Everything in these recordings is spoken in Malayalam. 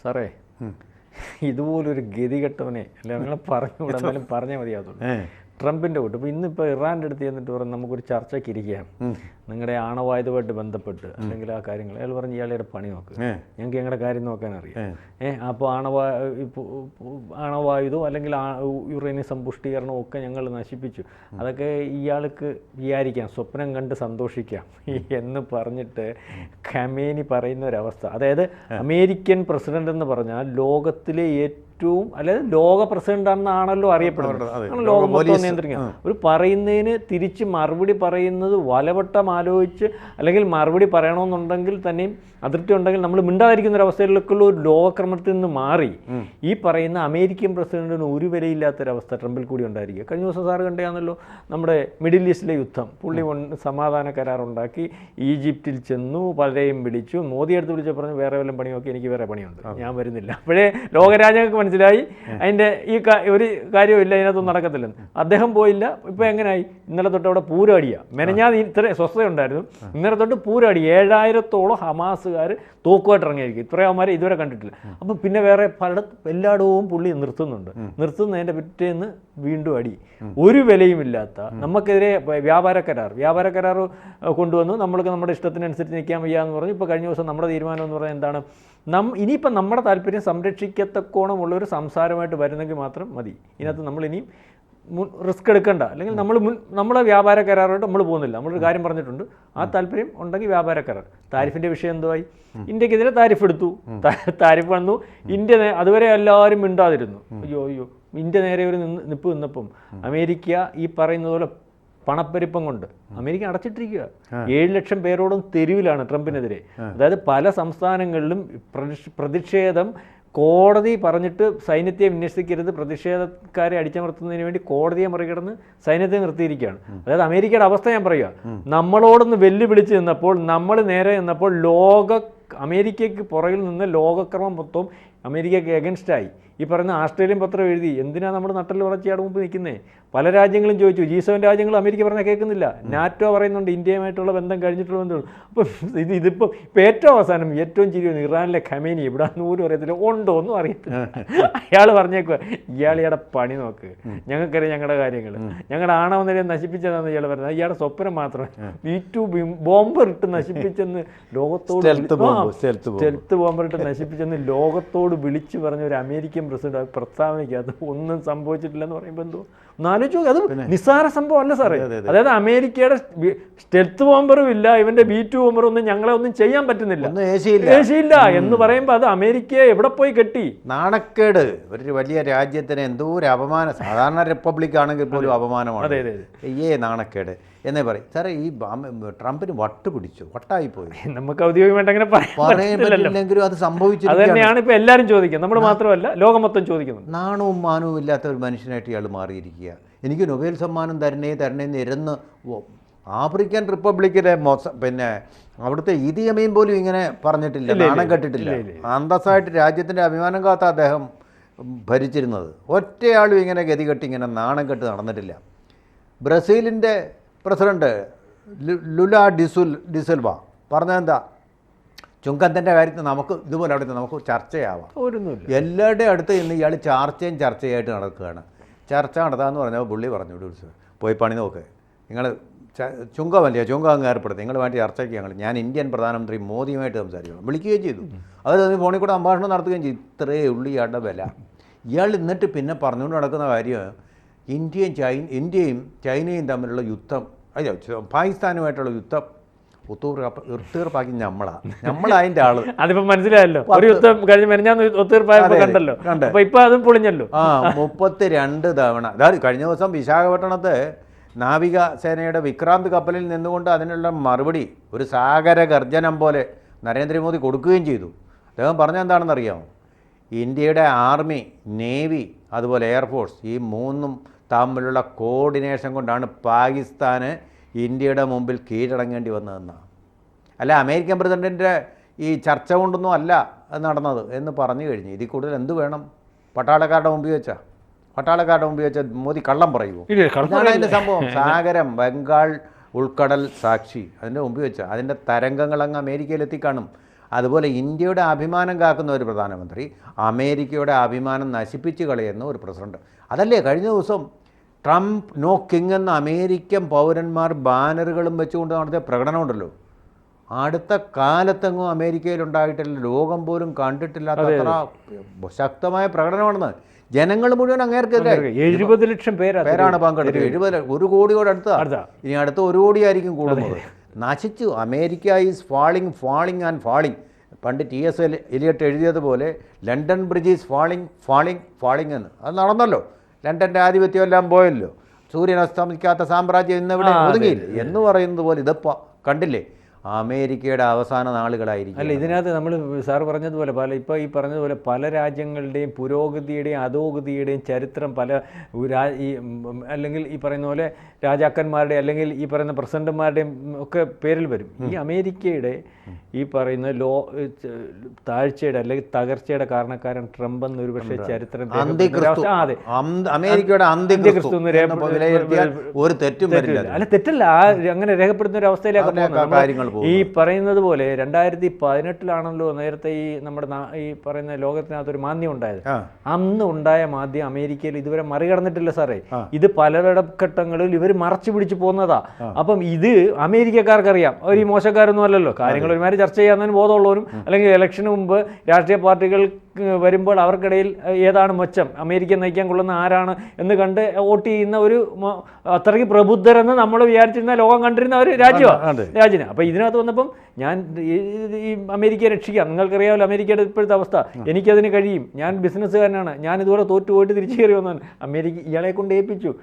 സാറേ ഇതുപോലൊരു ഗതികെട്ടവനെ അല്ല നിങ്ങൾ പറഞ്ഞു വിടാൻ പറഞ്ഞാൽ മതിയാത്തുള്ളൂ ഏ. ട്രംപിന്റെ കൂട്ട് ഇപ്പോൾ ഇന്നിപ്പോൾ ഇറാന്റെ അടുത്ത് ചെന്നിട്ട് പറഞ്ഞ് നമുക്കൊരു ചർച്ചയ്ക്ക് ഇരിക്കാം നിങ്ങളുടെ ആണവായുധമായിട്ട് ബന്ധപ്പെട്ട് അല്ലെങ്കിൽ ആ കാര്യങ്ങൾ. അയാൾ പറഞ്ഞു ഇയാളുടെ പണി നോക്ക്. ഞങ്ങൾക്ക് ഞങ്ങളുടെ കാര്യം നോക്കാൻ അറിയാം. ഏഹ് അപ്പോൾ ആണവ ഇപ്പൊ ആണവായുധം അല്ലെങ്കിൽ യുറേനിയം സമ്പുഷ്ടീകരണം ഒക്കെ ഞങ്ങൾ നശിപ്പിച്ചു. അതൊക്കെ ഇയാൾക്ക് വിചാരിക്കാം. സ്വപ്നം കണ്ട് സന്തോഷിക്കാം. എന്ന് പറഞ്ഞിട്ട് ഖമേനി പറയുന്ന ഒരവസ്ഥ. അതായത് അമേരിക്കൻ പ്രസിഡന്റ് എന്ന് പറഞ്ഞാൽ ലോകത്തിലെ ഏറ്റവും അതായത് ലോക പ്രസിഡന്റ് എന്നാണല്ലോ അറിയപ്പെടുന്നത് ലോകം മൊത്തം നിയന്ത്രിക്കുക. ഒരു പറയുന്നതിന് തിരിച്ച് മറുപടി പറയുന്നത് വലവട്ടം ആലോചിച്ച് അല്ലെങ്കിൽ മറുപടി പറയണമെന്നുണ്ടെങ്കിൽ തന്നെയും അതിർത്തി ഉണ്ടെങ്കിൽ നമ്മൾ മിണ്ടാതിരിക്കുന്ന ഒരു അവസ്ഥയിലേക്കുള്ള ഒരു ലോകക്രമത്തിൽ നിന്ന് മാറി ഈ പറയുന്ന അമേരിക്കൻ പ്രസിഡന്റിന് ഒരു വിലയില്ലാത്തൊരവസ്ഥ ട്രംപിൽ കൂടി ഉണ്ടായിരിക്കുക. കഴിഞ്ഞ ദിവസം സാറ് കണ്ടാന്നല്ലോ നമ്മുടെ മിഡിൽ ഈസ്റ്റിലെ യുദ്ധം. പുള്ളി സമാധാന കരാറുണ്ടാക്കി ഈജിപ്തിൽ ചെന്നു പലരെയും വിളിച്ചു. മോദി അടുത്ത് വിളിച്ച് പറഞ്ഞു വേറെ വല്ല പണിയൊക്കെ നോക്കി എനിക്ക് വേറെ പണിയുണ്ട്. ഞാൻ വരുന്നില്ല. അപ്പോഴേ ലോകരാജ്യങ്ങൾക്ക് മനസ്സിലായി. അതിന്റെ ഈ ഒരു ഒരു കാര്യമില്ല ഇതിനകത്തൊന്നും നടക്കത്തില്ലെന്ന്. അദ്ദേഹം പോയില്ല. ഇപ്പോൾ എങ്ങനെയായി ഇന്നലെ തൊട്ട് അവിടെ പൂരടിയാണ് മെനഞ്ഞാൽ ഇത്ര സ്വസ്ഥതയുണ്ടായിരുന്നു ഇന്നലെ തൊട്ട് പൂരടി. ഏഴായിരത്തോളം ഹമാസുകാർ തോക്കുമായിട്ട് ഇറങ്ങിയിരിക്കും. ഇത്രയും അവന്മാരെ ഇതുവരെ കണ്ടിട്ടില്ല. അപ്പം പിന്നെ വേറെ പല എല്ലായിടവും പുള്ളി നിർത്തുന്നുണ്ട്. നിർത്തുന്നതിന്റെ പിറ്റേന്ന് വീണ്ടും അടി. ഒരു വിലയുമില്ലാത്ത നമുക്കെതിരെ വ്യാപാര കരാർ. വ്യാപാര കരാർ കൊണ്ടുവന്നു. നമ്മൾക്ക് നമ്മുടെ ഇഷ്ടത്തിനനുസരിച്ച് നിൽക്കാൻ വയ്യ എന്ന് പറഞ്ഞു. ഇപ്പോൾ കഴിഞ്ഞ ദിവസം നമ്മുടെ തീരുമാനം എന്ന് പറഞ്ഞാൽ എന്താണ്? നം ഇനിയിപ്പം നമ്മുടെ താല്പര്യം സംരക്ഷിക്കത്തക്കോണമുള്ള ഒരു സംസാരമായിട്ട് വരുന്നെങ്കിൽ മാത്രം മതി. ഇതിനകത്ത് മുൻ റിസ്ക് എടുക്കണ്ട. അല്ലെങ്കിൽ നമ്മൾ മുൻ നമ്മളെ വ്യാപാര കരാറായിട്ട് നമ്മൾ പോകുന്നില്ല. നമ്മളൊരു കാര്യം പറഞ്ഞിട്ടുണ്ട്. ആ താല്പര്യം ഉണ്ടെങ്കിൽ വ്യാപാര കരാർ. താരിഫിന്റെ വിഷയം എന്തുവായി? ഇന്ത്യക്കെതിരെ താരിഫ് എടുത്തു. താരിഫ് വന്നു. ഇന്ത്യ അതുവരെ എല്ലാവരും മിണ്ടാതിരുന്നു. അയ്യോ അയ്യോ. ഇന്ത്യ നേരെ ഒരു നിന്ന് നിപ്പ് നിന്നപ്പം അമേരിക്ക ഈ പറയുന്നത് പോലെ പണപ്പെരുപ്പം കൊണ്ട് അമേരിക്ക അടച്ചിട്ടിരിക്കുക ഏഴ് ലക്ഷം പേരോടും തെരുവിലാണ് ട്രംപിനെതിരെ. അതായത് പല സംസ്ഥാനങ്ങളിലും പ്രതിഷ്- പ്രതിഷേധം കോടതി പറഞ്ഞിട്ട് സൈന്യത്തെ വിന്യസിക്കരുത് പ്രതിഷേധക്കാരെ അടിച്ചമർത്തുന്നതിന് വേണ്ടി കോടതിയെ മറികടന്ന് സൈന്യത്തെ നിർത്തിയിരിക്കുകയാണ്. അതായത് അമേരിക്കയുടെ അവസ്ഥ ഞാൻ പറയുക നമ്മളോടൊന്ന് വെല്ലുവിളിച്ച് നിന്നപ്പോൾ നമ്മൾ നേരെ നിന്നപ്പോൾ ലോക അമേരിക്കയ്ക്ക് പുറകിൽ നിന്ന് ലോകക്രമം മൊത്തം അമേരിക്കയ്ക്ക് എഗൻസ്റ്റായി ഈ പറയുന്ന ആസ്ട്രേലിയൻ പത്രം എഴുതി എന്തിനാണ് നമ്മൾ നട്ടൽ വളർച്ചയുടെ മുമ്പ് നിൽക്കുന്നേ? പല രാജ്യങ്ങളും ചോദിച്ചു ജി സെവൻ രാജ്യങ്ങൾ അമേരിക്ക പറഞ്ഞാൽ കേൾക്കുന്നില്ല. നാറ്റോ പറയുന്നുണ്ട് ഇന്ത്യയുമായിട്ടുള്ള ബന്ധം കഴിഞ്ഞിട്ടുള്ള ബന്ധം. അപ്പം ഇത് ഇതിപ്പം ഇപ്പം ഏറ്റവും അവസാനം ഏറ്റവും ചിരി വന്നു ഇറാനിലെ ഖമേനി ഇവിടെ പോലും അറിയത്തില്ല. ഉണ്ടോ ഒന്നും അറിയത്തില്ല. അയാൾ പറഞ്ഞേക്കുക ഇയാൾ ഇയാളുടെ പണി നോക്ക്. ഞങ്ങൾക്കറിയാം ഞങ്ങളുടെ കാര്യങ്ങൾ ഞങ്ങളുടെ ആണവ നിലയം നശിപ്പിച്ചതാണെന്ന് ഇയാൾ പറഞ്ഞത് ഇയാളുടെ സ്വപ്നം മാത്രം ബി ടു ബോംബർ ഇട്ട് നശിപ്പിച്ചെന്ന് ലോകത്തോട് ബോംബർ ഇട്ട് നശിപ്പിച്ചെന്ന് ലോകത്തോട് വിളിച്ചു പറഞ്ഞ ഒരു അമേരിക്കൻ പ്രസിഡന്റ് അത് പ്രസ്താവനയ്ക്കകത്ത് ഒന്നും സംഭവിച്ചിട്ടില്ലെന്ന് പറയുമ്പോൾ എന്തോ? ഒന്നാലോചിച്ചു അത് നിസ്സാര സംഭവം അല്ല സാറേ അതായത് അമേരിക്കയുടെ സ്റ്റെൽത്ത് ബോംബറും ഇല്ല ഇവന്റെ ബി ടു ബോംബറും ഒന്നും ഞങ്ങളെ ഒന്നും ചെയ്യാൻ പറ്റുന്നില്ല. ഏഷ്യയില്ല എന്ന് പറയുമ്പോൾ അത് അമേരിക്കയെ എവിടെ പോയി കെട്ടി? നാണക്കേട്. ഒരു വലിയ രാജ്യത്തിന് എന്തോ ഒരു അപമാനം. സാധാരണ റിപ്പബ്ലിക് ആണെങ്കിൽ പോലും അപമാനമാണ്. അതെ അതെ അതെ. അയ്യേ നാണക്കേട്. എന്നേ പറയും. സാറേ ഈ ട്രംപിന് വട്ട് പിടിച്ചു. വട്ടായി പോയി നമുക്ക് ഔദ്യോഗികമായിട്ട് അങ്ങനെ പറയാൻ പറ്റില്ലെങ്കിലും അത് അത് തന്നെയാണ് എല്ലാവരും ചോദിക്കുന്നത്. നമ്മൾ മാത്രമല്ല ലോകം മൊത്തം ചോദിക്കുന്നുണ്ട്. നാണവും മാനവും ഇല്ലാത്ത ഒരു മനുഷ്യനായിട്ട് ഇയാൾ മാറിയിരിക്കുക. എനിക്ക് നൊബേൽ സമ്മാനം തരണേ തരണേ നിരന്ന് ഇരുന്ന് ആഫ്രിക്കൻ റിപ്പബ്ലിക്കിലെ മൊസ പിന്നെ അവിടുത്തെ അമീൻ പോലും ഇങ്ങനെ പറഞ്ഞിട്ടില്ല നാണം കെട്ടിട്ടില്ല. അന്തസ്സായിട്ട് രാജ്യത്തിന്റെ അഭിമാനം കാത്ത അദ്ദേഹം ഭരിച്ചിരുന്നത്. ഒറ്റയാളും ഇങ്ങനെ ഗതികെട്ട് ഇങ്ങനെ നാണം കെട്ട് നടന്നിട്ടില്ല. ബ്രസീലിന്റെ പ്രസിഡന്റ് ലു- ലുല ഡിസുൽ ഡിസിൽവ പറഞ്ഞതെന്താ? ചുങ്കത്തിന്റെ കാര്യത്തിൽ നമുക്ക് ഇതുപോലെ അവിടെ നമുക്ക് ചർച്ചയാവാം. എല്ലാവരുടെയും അടുത്ത് ഇന്ന് ഇയാൾ ചർച്ചയും ചർച്ചയായിട്ട് നടക്കുകയാണ്. ചർച്ച നടത്താമെന്ന് പറഞ്ഞാൽ പുള്ളി പറഞ്ഞു വിളിച്ചു പോയി പണി നോക്ക്. നിങ്ങൾ ചുങ്കമല്ലേ? ചുങ്കം അങ്ങ് ഏർപ്പെടുത്തി. നിങ്ങൾ വേണ്ടി ചർച്ചയ്ക്ക് ഞങ്ങൾ ഞാൻ ഇന്ത്യൻ പ്രധാനമന്ത്രി മോദിയുമായിട്ട് സംസാരിക്കണം വിളിക്കുകയും ചെയ്തു. അവർ തന്നെ ഫോണിൽ കൂടെ സംഭാഷണം നടത്തുകയും ചെയ്തു. ഇത്രയേ ഉള്ളൂ ഇയാളുടെ വില. ഇയാൾ എന്നിട്ട് പിന്നെ പറഞ്ഞുകൊണ്ട് നടക്കുന്ന കാര്യം ഇന്ത്യയും ചൈന ഇന്ത്യയും ചൈനയും തമ്മിലുള്ള യുദ്ധം. അയ്യോ ച- പാകിസ്ഥാനുമായിട്ടുള്ള യുദ്ധം. ഒത്തുതീർപ്പാക്കി നമ്മളാ നമ്മളതിന്റെ ആൾ. അതിപ്പോ മനസ്സിലായല്ലോ. ഒരു യുദ്ധം കഴിഞ്ഞ് മെനഞ്ഞാന്ന് അതെ. കണ്ടല്ലോ. അപ്പൊ ഇപ്പൊ അതും പൊളിഞ്ഞല്ലോ. ആ മുപ്പത്തി രണ്ട് തവണ. അതായത് കഴിഞ്ഞ ദിവസം വിശാഖപട്ടണത്ത് നാവിക സേനയുടെ വിക്രാന്ത് കപ്പലിൽ നിന്നുകൊണ്ട് അതിനുള്ള മറുപടി ഒരു സാഗര ഗർജനം പോലെ നരേന്ദ്രമോദി കൊടുക്കുകയും ചെയ്തു. അദ്ദേഹം പറഞ്ഞ എന്താണെന്നറിയാമോ? ഇന്ത്യയുടെ ആർമി നേവി അതുപോലെ എയർഫോഴ്സ് ഈ മൂന്നും തമ്മിലുള്ള കോർഡിനേഷൻ കൊണ്ടാണ് പാകിസ്ഥാന് ഇന്ത്യയുടെ മുമ്പിൽ കീഴടങ്ങേണ്ടി വന്നതെന്നാണ് അല്ല അമേരിക്കൻ പ്രസിഡന്റിന്റെ ഈ ചർച്ച കൊണ്ടൊന്നും അല്ല നടന്നത് എന്ന് പറഞ്ഞു കഴിഞ്ഞു ഇതിൽ കൂടുതൽ എന്ത് വേണം? പട്ടാളക്കാരുടെ മുമ്പിൽ വെച്ചാൽ പട്ടാളക്കാരുടെ മുമ്പിൽ വെച്ചാൽ മോദി കള്ളം പറയുമോ ഇതാണ് അതിന്റെ സംഭവം. സാഗരം ബംഗാൾ ഉൾക്കടൽ സാക്ഷി അതിന്റെ മുമ്പിൽ വെച്ചാൽ അതിന്റെ തരംഗങ്ങൾ അങ്ങ് അമേരിക്കയിൽ എത്തിക്കാണും. അതുപോലെ ഇന്ത്യയുടെ അഭിമാനം കാക്കുന്ന ഒരു പ്രധാനമന്ത്രി അമേരിക്കയുടെ അഭിമാനം നശിപ്പിച്ച് കളയുന്ന ഒരു പ്രസിഡന്റ്. അതല്ലേ കഴിഞ്ഞ ദിവസം ട്രംപ് നോ കിങ് എന്ന അമേരിക്കൻ പൗരന്മാർ ബാനറുകളും വെച്ചുകൊണ്ട് നടത്തിയ പ്രകടനമുണ്ടല്ലോ അടുത്ത കാലത്തെങ്ങും അമേരിക്കയിലുണ്ടായിട്ടില്ല ലോകം പോലും കണ്ടിട്ടില്ലാത്ത അത്ര ശക്തമായ പ്രകടനമാണെന്ന്. ജനങ്ങൾ മുഴുവൻ അങ്ങേർക്കെതിരെ എഴുപത് ലക്ഷം പേരാ പേരാണ് പങ്കെടുത്തത്. എഴുപത് ഒരു കോടിയോട് അടുത്ത. ഇനി അടുത്ത ഒരു കോടിയായിരിക്കും കൂടുന്നത്. നശിച്ചു. America is falling falling and falling പണ്ട് T S L Eliot എഴുതിയതുപോലെ London bridge is falling falling falling എന്ന്. അത് നടന്നല്ലോ. ലണ്ടന്റെ ആധിപത്യം എല്ലാം പോയല്ലോ. സൂര്യൻ അസ്തമിക്കാത്ത സാമ്രാജ്യം ഇന്നിവിടെ ഒതുങ്ങിയില്ല? എന്ന് പറയുന്നത് പോലെ ഇതിപ്പോൾ കണ്ടില്ലേ? അമേരിക്കയുടെ അവസാന നാളുകളായിരിക്കും അല്ല ഇതിനകത്ത് നമ്മൾ സാർ പറഞ്ഞതുപോലെ പല ഇപ്പോൾ ഈ പറഞ്ഞതുപോലെ പല രാജ്യങ്ങളുടെയും പുരോഗതിയുടെയും അധോഗതിയുടെയും ചരിത്രം പല ഈ അല്ലെങ്കിൽ ഈ പറയുന്ന പോലെ രാജാക്കന്മാരുടെ അല്ലെങ്കിൽ ഈ പറയുന്ന പ്രസിഡന്റുമാരുടെയും ഒക്കെ പേരിൽ വരും. ഈ അമേരിക്കയുടെ ഈ പറയുന്ന ലോ താഴ്ചയുടെ അല്ലെങ്കിൽ തകർച്ചയുടെ കാരണക്കാരൻ ട്രംപ് എന്ന് ഒരു പക്ഷേ ചരിത്രം അതെ. അമേരിക്കയുടെ അന്ത്യക്രിസ്തു എന്ന് ഒരു തെറ്റും അല്ല തെറ്റല്ല. അങ്ങനെ രേഖപ്പെടുത്തുന്ന ഒരു അവസ്ഥയിലേക്ക് കാര്യങ്ങൾ ഈ പറയുന്നത് പോലെ രണ്ടായിരത്തി പതിനെട്ടിലാണല്ലോ നേരത്തെ ഈ നമ്മുടെ ഈ പറയുന്ന ലോകത്തിനകത്ത് ഒരു മാന്ദ്യം ഉണ്ടായത്. അന്ന് ഉണ്ടായ മാന്ദ്യം അമേരിക്കയിൽ ഇതുവരെ മറികടന്നിട്ടില്ല സാറേ. ഇത് പലയിടഘട്ടങ്ങളിൽ ഇവർ മറച്ചു പിടിച്ചു പോകുന്നതാ. അപ്പം ഇത് അമേരിക്കക്കാർക്കറിയാം. അവർ ഈ മോശക്കാരൊന്നും അല്ലല്ലോ. കാര്യങ്ങൾ ഒരുമാതിരി ചർച്ച ചെയ്യാൻ ബോധമുള്ളവരും അല്ലെങ്കിൽ ഇലക്ഷന് മുമ്പ് രാഷ്ട്രീയ പാർട്ടികൾ വരുമ്പോൾ അവർക്കിടയിൽ ഏതാണ് മെച്ചം അമേരിക്ക നയിക്കാൻ കൊള്ളുന്ന ആരാണ് എന്ന് കണ്ട് വോട്ട് ചെയ്യുന്ന ഒരു അത്രയ്ക്ക് പ്രബുദ്ധരെന്ന് നമ്മൾ വിചാരിച്ചിരുന്ന ലോകം കണ്ടിരുന്ന ഒരു രാജ്യമാണ്. രാജ്യന് അപ്പോൾ ഇതിനകത്ത് വന്നപ്പം ഞാൻ ഈ- അമേരിക്കയെ രക്ഷിക്കാം. നിങ്ങൾക്കറിയാമല്ലോ അമേരിക്കയുടെ ഇപ്പോഴത്തെ അവസ്ഥ. എനിക്കതിന് കഴിയും. ഞാൻ ബിസിനസ്സുകാരനാണ്. ഞാൻ ഇതുപോലെ തോറ്റു പോയിട്ട് തിരിച്ചു കയറി വന്നതാണ് അമേരിക്ക ഇയാളെ കൊണ്ട് ഏൽപ്പിച്ചു.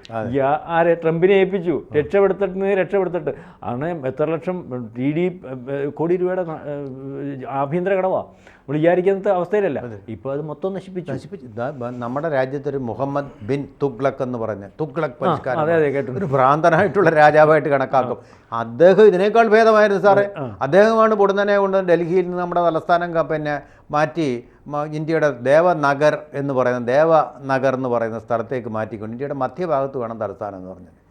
ആരെ ട്രംപിനെ ഏൽപ്പിച്ചു. രക്ഷപ്പെടുത്തിട്ട് രക്ഷപ്പെടുത്തിട്ട്. ആണ് എത്ര ലക്ഷം ഡി ഡി കോടി രൂപയുടെ ആഭ്യന്തര കടവാണ് വിചാരിക്കുന്ന അവസ്ഥയിലല്ല. ഇപ്പോൾ അത് മൊത്തം നശിപ്പിച്ചു. നശിപ്പിച്ചു. നമ്മുടെ രാജ്യത്തൊരു മുഹമ്മദ് ബിൻ തുഗ്ലക് എന്ന് പറഞ്ഞ തുഗ്ലക് പരിഷ്കാരം ഒരു ഭ്രാന്തനായിട്ടുള്ള രാജാവായിട്ട് കണക്കാക്കും. അദ്ദേഹം ഇതിനേക്കാൾ ഭേദമായിരുന്നു സാറേ. അദ്ദേഹമാണ് പൊടുന്നനെ കൊണ്ട് ഡൽഹിയിൽ നിന്ന് നമ്മുടെ തലസ്ഥാനം പിന്നെ മാറ്റി ഇന്ത്യയുടെ ദേവനഗർ എന്ന് പറയുന്ന ദേവനഗർ എന്ന് പറയുന്ന സ്ഥലത്തേക്ക് മാറ്റിക്കൊണ്ട് ഇന്ത്യയുടെ മധ്യഭാഗത്ത് വേണം തലസ്ഥാനം എന്ന് പറഞ്ഞത്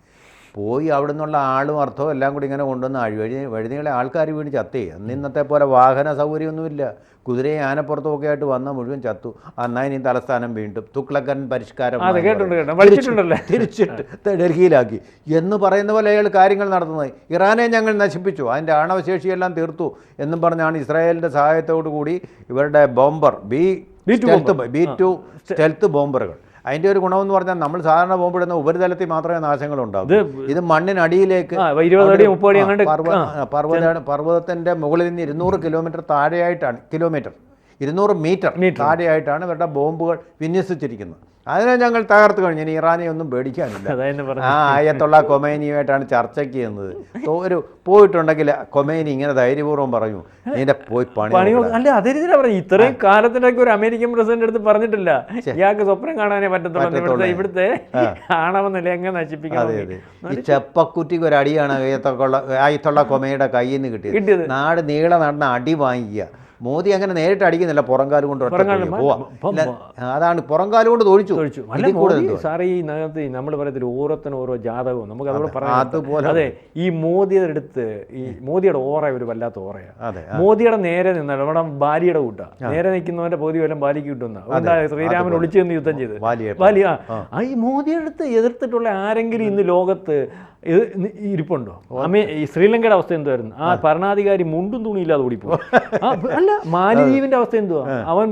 പോയി അവിടെ നിന്നുള്ള ആളും അർത്ഥവും എല്ലാം കൂടി ഇങ്ങനെ കൊണ്ടുവന്ന് അഴി വഴി വഴുതികളെ ആൾക്കാർ വീണ് ചത്തേ. അന്ന് ഇന്നത്തെ പോലെ വാഹന സൗകര്യമൊന്നുമില്ല. കുതിരയും ആനപ്പുറത്തുമൊക്കെ ആയിട്ട് വന്ന മുഴുവൻ ചത്തു. അന്നായി ഇനി തലസ്ഥാനം വീണ്ടും. തുക്ലക്കൻ പരിഷ്കാരം. തിരിച്ചിട്ട് ഡൽഹിയിലാക്കി. എന്ന് പറയുന്ന പോലെ അയാൾ കാര്യങ്ങൾ നടത്തുന്നത്. ഇറാനെ ഞങ്ങൾ നശിപ്പിച്ചു. അതിന്റെ ആണവശേഷിയെല്ലാം തീർത്തു എന്നും പറഞ്ഞാണ് ഇസ്രായേലിന്റെ സഹായത്തോടു കൂടി ഇവരുടെ bomber B B2 stealth B two ബോംബറുകൾ. അതിന്റെ ഒരു ഗുണമെന്ന് പറഞ്ഞാൽ നമ്മൾ സാധാരണ പോകുമ്പോഴുന്ന ഉപരിതലത്തിൽ മാത്രമേ നാശങ്ങൾ ഉണ്ടാവും ഇത് മണ്ണിനടിയിലേക്ക് പർവത പർവതത്തിന്റെ മുകളിൽ നിന്ന് ഇരുന്നൂറ് കിലോമീറ്റർ താഴെയായിട്ടാണ് കിലോമീറ്റർ. ഇരുന്നൂറ് മീറ്റർ താഴെയായിട്ടാണ് ഇവരുടെ ബോംബുകൾ വിന്യസിച്ചിരിക്കുന്നത്. അതിനെ ഞങ്ങൾ തകർത്ത് കഴിഞ്ഞു ഇനി ഇറാനെ ഒന്നും പേടിക്കാനില്ല. ആ ആയത്തുള്ള കൊമേനിയുമായിട്ടാണ് ചർച്ചയ്ക്ക് ചെയ്യുന്നത് ഒരു പോയിട്ടുണ്ടെങ്കിൽ കൊമേനി ഇങ്ങനെ ധൈര്യപൂർവം പറഞ്ഞു നിന്റെ പോയി പണി അല്ല അതേ രീതിയിലാണ് പറഞ്ഞു ഇത്രയും കാലത്തിനൊക്കെ ഒരു അമേരിക്കൻ പ്രസിഡന്റ് അടുത്ത് പറഞ്ഞിട്ടില്ല. ഇയാൾക്ക് സ്വപ്നം കാണാനേ പറ്റത്തുള്ളൂ ഇവിടുത്തെ ഇവിടുത്തെ എങ്ങനെ നശിപ്പിക്കാം അതെ അതെ. ഈ ചെപ്പക്കുറ്റിക്ക് ഒരു അടിയാണ് ആയത്തുള്ള ആയത്തുള്ള കൊമയുടെ കയ്യിൽ നിന്ന് കിട്ടിയത്. നാട് നീളെ നടന്ന അടി വാങ്ങിക്കുക മോദി അങ്ങനെ നേരിട്ട് അടിക്കുന്നില്ല. പുറംകാൽ കൊണ്ട് അതാണ് പുറംകാൽ കൊണ്ട് തൊഴിച്ചു. കൂടുതൽ സാറേ ഈ നഗരത്ത് നമ്മൾ പറയത്തില്ല ഓരോരുത്തരും ഓരോ ജാതകവും നമുക്ക് അതോടെ പറയാം. അതെ ഈ മോദിയുടെ അടുത്ത് ഈ മോദിയുടെ ഓറ ഒരു വല്ലാത്ത ഓറയാണ് മോദിയുടെ നേരെ നിന്നാൽ നമ്മുടെ ഭാര്യയുടെ കൂട്ട. നേരെ നിൽക്കുന്നവന്റെ പോതി വല്ലതും ബാലിക്ക് കിട്ടുന്ന ശ്രീരാമൻ ഒളിച്ചു നിന്ന് യുദ്ധം ചെയ്ത്. ബാലിയാ ബാലി ആ. ആ ഈ മോദിയുടെ അടുത്ത് എതിർത്തിട്ടുള്ള ആരെങ്കിലും ഇന്ന് ലോകത്ത് ഇത് ഇരിപ്പുണ്ടോ? അമേ ശ്രീലങ്കയുടെ അവസ്ഥ എന്തുവായിരുന്നു? ആ ഭരണാധികാരി മുണ്ടും തുണിയില്ലാതെ ഓടിപ്പോ അല്ല മാലിദ്വീപിന്റെ അവസ്ഥ എന്തുവാ? അവൻ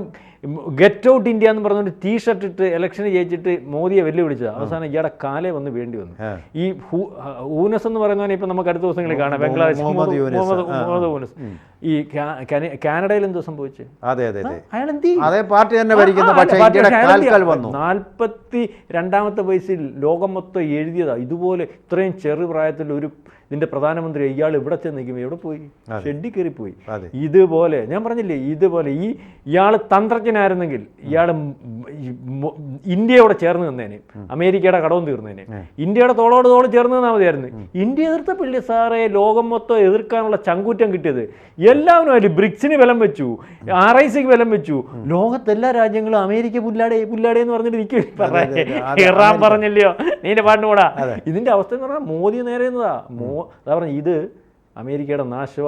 ഗെറ്റ് ഔട്ട് ഇന്ത്യ എന്ന് പറഞ്ഞുകൊണ്ട് ടീ ഷർട്ട് ഇട്ട് ഇലക്ഷന് ജയിച്ചിട്ട് മോദിയെ വെല്ലുവിളിച്ചത്. അവസാനം ഇയാടെ കാലേ വന്ന് വേണ്ടി വന്നു. ഈ ഊനസ് എന്ന് പറയുന്നവനെ ഇപ്പൊ നമുക്ക് അടുത്ത ദിവസങ്ങളിൽ കാണാം. ബംഗ്ലാദേശ്. മുഹമ്മദ് ഊനസ് ഈ കാനഡയിൽ എന്തോ സംഭവിച്ചു? അതെ അതെ അയാൾ എന്ത് അതേ പാർട്ടി തന്നെ ഭരിക്കുന്ന പക്ഷേ വന്നു. നാൽപ്പത്തി രണ്ടാമത്തെ വയസ്സിൽ ലോകം മൊത്തം എഴുതിയതാ. ഇതുപോലെ ഇത്രയും ചെറു പ്രായത്തിൽ ഒരു ഇതിന്റെ പ്രധാനമന്ത്രി ഇയാൾ ഇവിടെ ചെന്ന് നിൽക്കും എവിടെ പോയി? ഷെഡി കയറി പോയി ഇതുപോലെ ഞാൻ പറഞ്ഞില്ലേ ഇതുപോലെ ഈ ഇയാൾ തന്ത്രജ്ഞനായിരുന്നെങ്കിൽ ഇയാൾ ഇന്ത്യയോടെ ചേർന്ന് നിന്നേനെ അമേരിക്കയുടെ കടവും തീർന്നേനെ. ഇന്ത്യയുടെ തോളോട് തോൾ ചേർന്ന് നിന്നാൽ മതിയായിരുന്നു. ഇന്ത്യ എതിർത്ത പിള്ളി സാറേ ലോകം മൊത്തം എതിർക്കാനുള്ള ചങ്കൂറ്റം കിട്ടിയത് എല്ലാവരും അതിൽ ബ്രിക്സിന് ബലം വെച്ചു ആർ ഐ സിക്ക് ബലം വെച്ചു. ലോകത്തെല്ലാ രാജ്യങ്ങളും അമേരിക്ക പുല്ലാടെ പുല്ലാടെ എന്ന് പറഞ്ഞിട്ട് നിൽക്കും ഇറാൻ പറഞ്ഞല്ലയോ? നീന്റെ പാട്ടിന് കൂടാ. ഇതിന്റെ അവസ്ഥ എന്ന് പറഞ്ഞാൽ മോദി നേരെ എന്നതാ മോ അതാ പറഞ്ഞു ഇത് അമേരിക്കയുടെ നാശവ.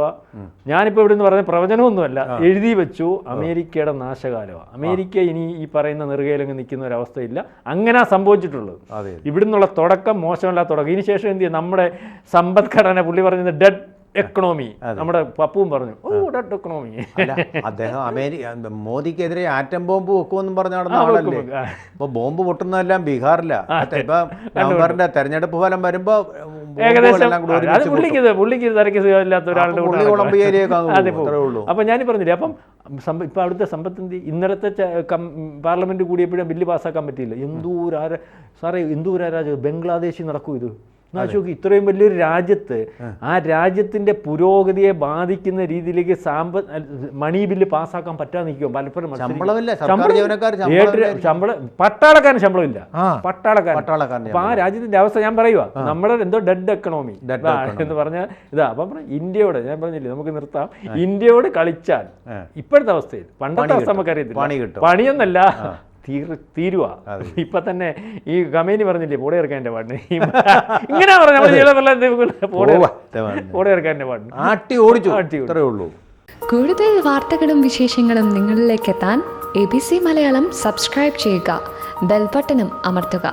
ഞാനിപ്പോൾ ഇവിടെ നിന്ന് പറഞ്ഞ പ്രവചനമൊന്നുമല്ല എഴുതി വെച്ചു അമേരിക്കയുടെ നാശകാലമാണ് അമേരിക്ക ഇനി ഈ പറയുന്ന നെറുകയിലങ്ങ് നിൽക്കുന്ന ഒരവസ്ഥയില്ല. അങ്ങനെ സംഭവിച്ചിട്ടുള്ളത്. ഇവിടുന്നുള്ള തുടക്കം മോശമല്ലാത്ത തുടക്കം. ഇതിന് ശേഷം എന്ത് ചെയ്യും? നമ്മുടെ സമ്പദ്ഘടന പുള്ളി പറഞ്ഞത് ഡെഡ് എക്കണോമി നമ്മുടെ പപ്പുവും പറഞ്ഞു ഓ ഡെഡ് എക്കണോമി അദ്ദേഹം അമേരിക്ക മോദിക്കെതിരെ ആറ്റം ബോംബ് വെക്കുമെന്നും പറഞ്ഞ നടന്ന ആളല്ലേ. ഇപ്പൊ ബോംബ് പൊട്ടുന്നതെല്ലാം ബീഹാറിലാ. ഇപ്പൊ നവംബറിന്റെ തെരഞ്ഞെടുപ്പ് ഫലം വരുമ്പോ ഏകദേശം അത്. പുള്ളിക്ക് പുള്ളിക്ക് തിരക്ക് ഇല്ലാത്ത ഒരാളുടെ അതെ. അപ്പം ഞാൻ പറഞ്ഞില്ലേ അപ്പം ഇപ്പൊ അടുത്ത അവിടുത്തെ സമ്പത്തിന്തി ഇന്നലത്തെ പാർലമെന്റ് കൂടിയപ്പോഴും ബില്ല് പാസ്സാക്കാൻ പറ്റിയില്ല എന്തൂരാര സാറേ എന്തൂർ ആരാജ ബംഗ്ലാദേശിൽ നടക്കൂ ഇത് എന്നാ നോക്കി ഇത്രയും വലിയൊരു രാജ്യത്ത് ആ. രാജ്യത്തിന്റെ പുരോഗതിയെ ബാധിക്കുന്ന രീതിയിലേക്ക് സാമ്പ മണി ബില്ല് പാസ്സാക്കാൻ പറ്റാതെ നിൽക്കും പലപ്പോഴും ശമ്പളം- പട്ടാളക്കാരന് ശമ്പളമില്ല. പട്ടാളക്കാരൻ അപ്പൊ ആ രാജ്യത്തിന്റെ അവസ്ഥ ഞാൻ പറയുക നമ്മുടെ എന്തോ ഡെഡ് എക്കണോമി എന്ന് പറഞ്ഞ ഇതാ അപ്പം ഇന്ത്യയോട് ഞാൻ പറഞ്ഞില്ലേ നമുക്ക് നിർത്താം. ഇന്ത്യയോട് കളിച്ചാൽ ഇപ്പോഴത്തെ അവസ്ഥയിൽ പണ്ടത്തെ അവസ്ഥ. നമുക്കറിയത്തില്ല. പണിയൊന്നല്ല. തീർ തീരുവാ. ഇപ്പൊ തന്നെ ഈ കമേനി പറഞ്ഞില്ലേ പോടെ ഇറക്കാൻ എന്റെ പാട്ടിന് ഇങ്ങനെ പറഞ്ഞു. പോടെ പാട്ടിന്. ആട്ടി ഓടിച്ചു ആട്ടി ഉള്ളൂ. കൂടുതൽ വാർത്തകളും വിശേഷങ്ങളും നിങ്ങളിലേക്ക് എത്താൻ A B C Malayalam subscribe ചെയ്യുക ബെൽബട്ടനും അമർത്തുക.